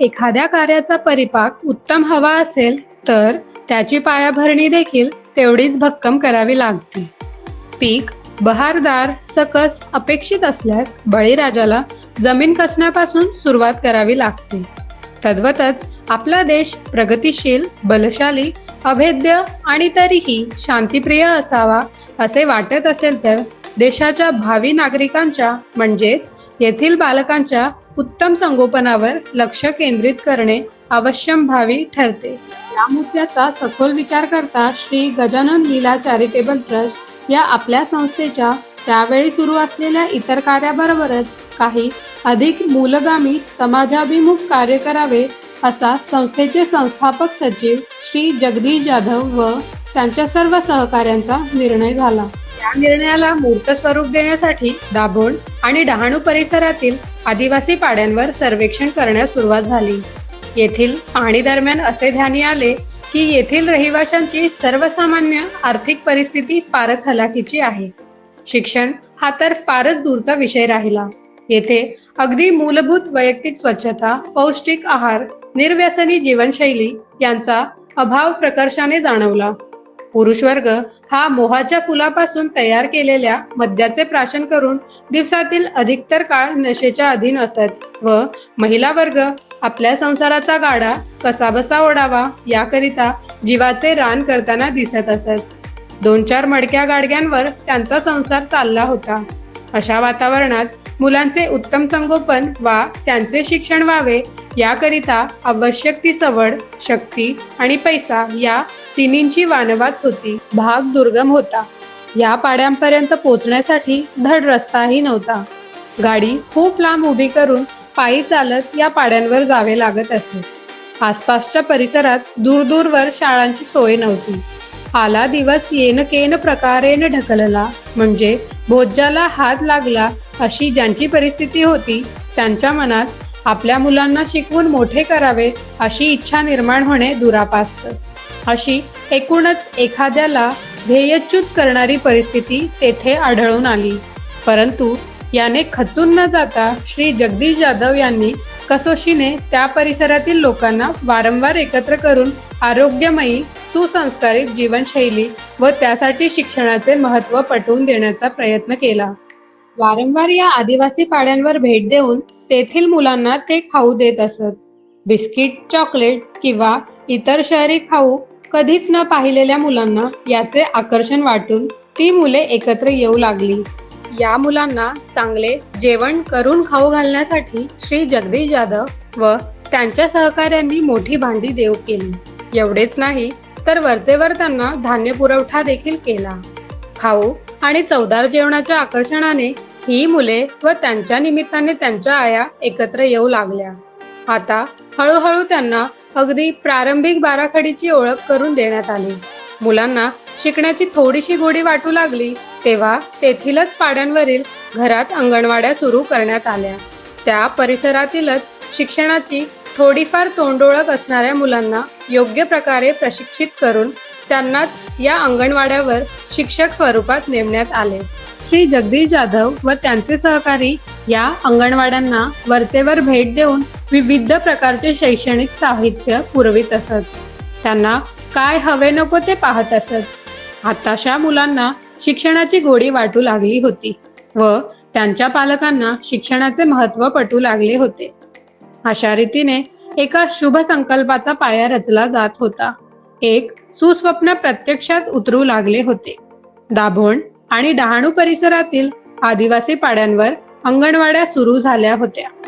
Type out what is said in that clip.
एखाद्या कार्याचा परिपाक उत्तम हवा असेल तर त्याची पायाभरणी देखील तेवढीच भक्कम करावी लागते. पीक बहारदार सकस अपेक्षित असल्यास बळीराजाला जमीन कसण्यापासून सुरुवात करावी लागते. तद्वतच आपला देश प्रगतिशील बलशाली अभेद्य आणि तरीही शांतिप्रिय असावा असे वाटत असेल तर देशाच्या भावी नागरिकांच्या म्हणजेच येथील बालकांच्या उत्तम संगोपनावर लक्ष केंद्रित करणे आवश्यम भावी ठरते. या मुद्द्याचा सखोल विचार करता श्री गजानन लीला चॅरिटेबल ट्रस्ट या आपल्या संस्थेच्या त्यावेळी सुरू असलेल्या इतर कार्याबरोबरच काही अधिक मूलगामी समाजाभिमुख कार्य करावे असा संस्थेचे संस्थापक सचिव श्री जगदीश जाधव व त्यांच्या सर्व सहकाऱ्यांचा निर्णय झाला. या निर्णयाला मूर्त स्वरूप देण्यासाठी दाभोण आणि डहाणू परिसरातील आदिवासी पाड्यांवर सर्वेक्षण करण्यास सुरुवात झाली. येथील पाहणी दरम्यान असे ध्यानी आले की येथील रहिवाशांची सर्वसामान्य आर्थिक परिस्थिती फारच हलाखीची आहे. शिक्षण हा तर फारच दूरचा विषय राहिला. येथे अगदी मूलभूत वैयक्तिक स्वच्छता पौष्टिक आहार निर्व्यसनी जीवनशैली यांचा अभाव प्रकर्षाने जाणवला. पुरुष वर्ग हा मोहाच्या फुलापासून तयार केलेल्या मद्याचे प्राशन करून दिवसातील अधिकतर काळ नशेच्या अधीन असत व महिला वर्ग आपल्या संसाराचा गाडा कसाबसा ओढावा याकरिता जीवाचे रान करताना दिसत असत. दोन चार मडक्या गाडग्यांवर त्यांचा संसार चालला होता. अशा वातावरणात मुलांचे उत्तम संगोपन वा त्यांचे शिक्षण व्हावे याकरिता आवश्यक ती सवड शक्ती आणि पैसा या तिन्हींची वानवाच होती. भाग दुर्गम होता. या पाड्यांपर्यंत पोहोचण्यासाठी धड रस्ताही नव्हता. गाडी खूप लांब उभी करून पायी चालत या पाड्यांवर जावे लागत असे. आसपासच्या परिसरात दूरदूरवर शाळांची सोय नव्हती. आला दिवस येन केन प्रकारेन ढकलला म्हणजे भोज्याला हात लागला अशी ज्यांची परिस्थिती होती त्यांच्या मनात आपल्या मुलांना शिकवून मोठे करावे अशी इच्छा निर्माण होणे दुरापास्त. अशी एकूणच एखाद्याला ध्येयच्युत करणारी परिस्थिती तेथे आढळून आली. परंतु याने खचून न जाता श्री जगदीश जाधव यांनी कसोशीने त्या परिसरातील लोकांना वारंवार एकत्र करून आरोग्यमयी सुसंस्कारित जीवनशैली व त्यासाठी शिक्षणाचे महत्त्व पटवून देण्याचा प्रयत्न केला. वारंवार या आदिवासी पाड्यांवर भेट देऊन तेथील मुलांना ते खाऊ देत असत. बिस्किट चॉकलेट किंवा इतर शहरी खाऊ कधीच न पाहिलेल्या मुलांना याचे आकर्षण वाटून ती मुले एकत्र येऊ लागली. या मुलांना चांगले जेवण करून खाऊ घालण्यासाठी श्री जगदीश जाधव व त्यांच्या सहकाऱ्यांनी मोठी भांडी देऊ केली. एवढेच नाही तर वरचेवर त्यांना धान्य पुरवठा देखील केला. खाऊ आणि चवदार जेवणाच्या आकर्षणाने ही मुले व त्यांच्या निमित्ताने त्यांच्या आया एकत्र येऊ लागल्या. आता हळूहळू त्यांना अगदी प्रारंभिक बाराखडीची ओळख करून देण्यात आली. मुलांना शिकण्याची थोडीशी गोडी वाटू लागली तेव्हा तेथीलच पाड्यांवरील घरात अंगणवाड्या सुरू करण्यात आल्या. त्या परिसरातीलच शिक्षणाची थोडीफार तोंडोळख असणाऱ्या मुलांना योग्य प्रकारे प्रशिक्षित करून त्यांनाच या अंगणवाड्यावर शिक्षक स्वरूपात नेमण्यात आले. श्री जगदीश जाधव व त्यांचे सहकारी या अंगणवाड्यांना वरचेवर भेट देऊन विविध प्रकारचे शैक्षणिक साहित्य पुरवित असत. त्यांना काय हवे नको ते पाहत असत. आताशा मुलांना शिक्षणाची गोडी वाटू लागली होती व त्यांच्या पालकांना शिक्षणाचे महत्त्व पटू लागले होते. अशा रीतीने एका शुभ संकल्पाचा पाया रचला जात होता. एक सुस्वप्न प्रत्यक्षात उतरू लागले होते. दाभोण आणि डहाणू परिसरातील आदिवासी पाड्यांवर अंगणवाड्या सुरू झाल्या होत्या.